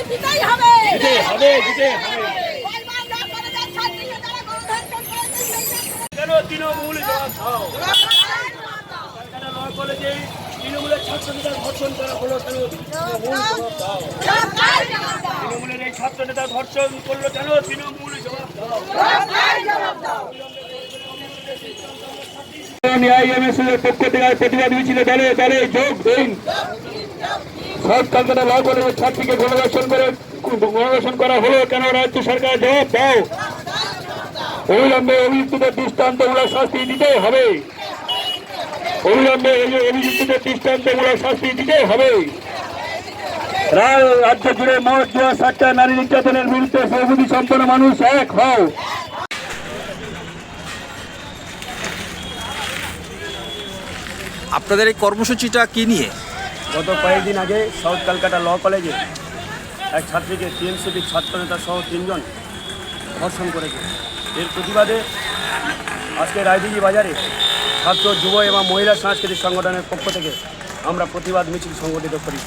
হবে। দিতে হবে কেন তৃণমূল কলেজে তৃণমূলের ছাত্রনেতা ধর্ষণ করা হলো কেন? তৃণমূল জবাব দাও তৃণমূলের এই ছাত্র নেতা ধর্ষণ করল কেন? তৃণমূল জবাব দাও। আইএমএসের পক্ষ থেকে প্রতিবাদ মিছিলে দলে দলে যোগ দিন। সাউথ কলকাতা ল ছাত্রীকে গণদর্শন করে গণদর্শন করা হলো। কেন রাজ্য সরকার জবাব দাও? অবিলম্বে অভিযুক্তদের দৃষ্টান্তমূলক শাস্তি দিতে হবে। অবিলম্বে এই অভিযুক্তদের দৃষ্টান্তমূলক শাস্তি দিতে হবে। রাজ্য জুড়ে মত জুয়া, সাতটা নারী নির্যাতনের বিরুদ্ধে সহযোগী সম্পন্ন মানুষ এক হও। আপনাদের এই কর্মসূচিটা কি নিয়ে? গত কয়েকদিন আগে সাউথ কলকাতা ল কলেজে এক ছাত্রীকে টিএমসিপির ছাত্রনেতা সহ তিনজন ধর্ষণ করেছে। এর প্রতিবাদে আজকে রায়দিঘি বাজারে ছাত্র, যুব এবং মহিলা সাংস্কৃতিক সংগঠনের পক্ষ থেকে আমরা প্রতিবাদ মিছিল সংগঠিত করি।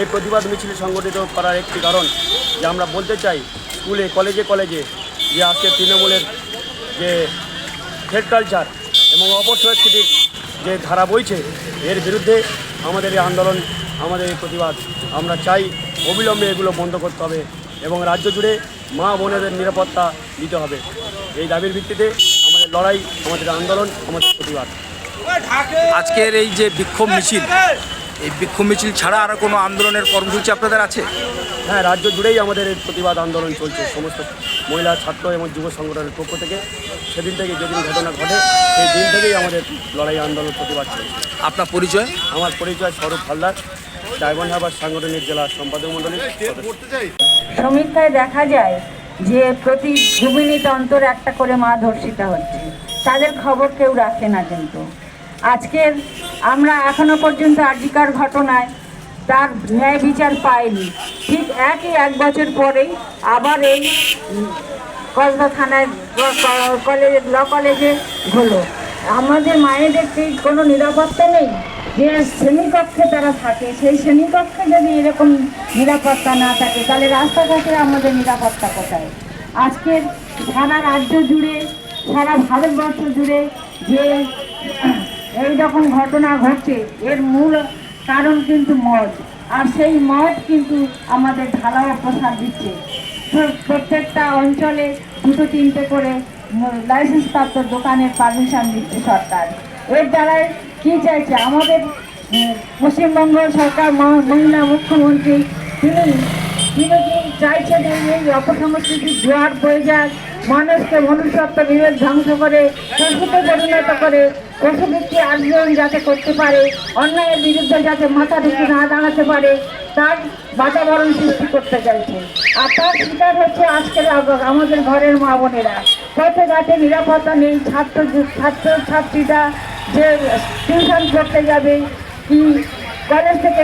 এই প্রতিবাদ মিছিল সংগঠিত করার একটি কারণ যে আমরা বলতে চাই, স্কুলে, কলেজে কলেজে যে আজকে তৃণমূলের যে থ্রেড কালচার এবং অপসংস্কৃতির যে ধারা বইছে, এর বিরুদ্ধে আমাদের এই আন্দোলন, আমাদের এই প্রতিবাদ। আমরা চাই অবিলম্বে এগুলো বন্ধ করতে হবে এবং রাজ্য জুড়ে মা বোনেদের নিরাপত্তা দিতে হবে। এই দাবির ভিত্তিতে আমাদের লড়াই, আমাদের আন্দোলন, আমাদের প্রতিবাদ। আজকের এই যে বিক্ষোভ মিছিল এই বিক্ষোভ মিছিল ছাড়া আর কোনো আন্দোলনের কর্মসূচি আপনাদের আছে? হ্যাঁ রাজ্য জুড়েই আমাদের এই প্রতিবাদ আন্দোলন চলছে। সমস্ত মহিলা ছাত্র এবং যুব সংগঠনের পক্ষ থেকে সেদিন থেকে যেদিন ঘটনা ঘটে সেই দিন থেকেই আমাদের লড়াই আন্দোলন প্রতিবাদ চলছে। আপনার পরিচয়? আমার পরিচয় স্বরূপ হালদার ডায়মন্ড সাংগঠনিক জেলা সম্পাদক সদস্য সমীক্ষায় দেখা যায় যে প্রতি দু মিনিট অন্তর একটা করে মা ধর্ষিতা হচ্ছে। তাদের খবর কেউ রাখে না কিন্তু। আজকের আমরা এখনও পর্যন্ত আজিকার ঘটনায় তার ন্যায় বিচার পাইনি। ঠিক একই এক বছর পরেই আবার এই কসবা থানায় কলেজে, ল কলেজে হলো। আমাদের মায়েদের কি কোনো নিরাপত্তা নেই? যে শ্রেণীকক্ষে তারা থাকে, সেই শ্রেণীকক্ষে যদি এরকম নিরাপত্তা না থাকে, তাহলে রাস্তাঘাটে আমাদের নিরাপত্তা কোথায়? আজকের সারা রাজ্য জুড়ে, সারা ভারতবর্ষ জুড়ে যে এই রকম ঘটনা ঘটছে, এর মূল কারণ কিন্তু মদ। আর সেই মদ কিন্তু আমাদের ঢালাও প্রসাদ দিচ্ছে। প্রত্যেকটা অঞ্চলে দুটো তিনটে করে লাইসেন্সপ্রাপ্ত দোকানের পারমিশন দিচ্ছে সরকার। এর দ্বারাই কি চাইছে? আমাদের পশ্চিমবঙ্গ সরকার মহিলা মুখ্যমন্ত্রী, তিনি তিনি কি চাইছে যে এই অপসংস্কৃতির জোয়ার বয়ে যাক মানুষকে মনুষ্যত্ব বিবেক ধ্বংস করে পশুতে পরিণত করে পশুভিত্তি আন্দোলন যাতে করতে পারে, অন্যায়ের বিরুদ্ধে যাতে মাথা ঢুকে না দাঁড়াতে পারে, তার বাতাবরণ সৃষ্টি করতে চাইছে। আর তার শিকার হচ্ছে আজকের আমাদের ঘরের মা বোনেরা। পথে ঘাটে নিরাপত্তা নেই, ছাত্র ছাত্র ছাত্রীরা যে টিউশন করতে যাবে, কি কলেজ থেকে